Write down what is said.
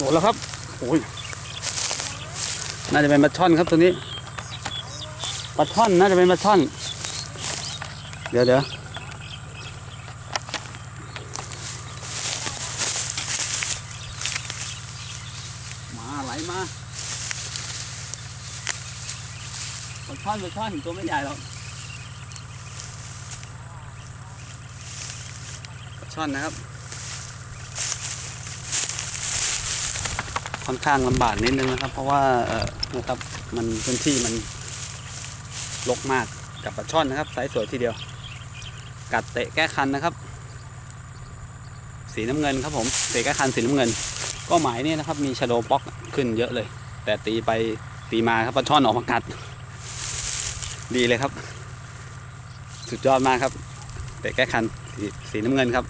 โดนแล้วครับโอ้ยน่าจะเป็นปลาช่อนครับตัวนี้ปลาช่อนน่าจะเป็นปลาช่อน เดี๋ยวเดี๋ยวมาไหลมาปลาช่อนปลาช่อนตัวไม่ใหญ่หรอกปลาช่อนนะครับ ค่อนข้างลำบากนิดนึงนะครับ เพราะว่าเออนะครับมันพื้นที่มันรกมากกับปลาช่อนนะครับไซส์สวยทีเดียว กัดเตะแก้คันนะครับ สีน้ำเงินครับผมเตะแก้คันสีน้ำเงิน ก็หมายนี่นะครับ มีชโดป๊อกขึ้นเยอะเลย แต่ตีไปตีมาครับปลาช่อนออกมากัด ดีเลยครับ สุดยอดมากครับเตะแก้คันสีสีน้ำเงินครับ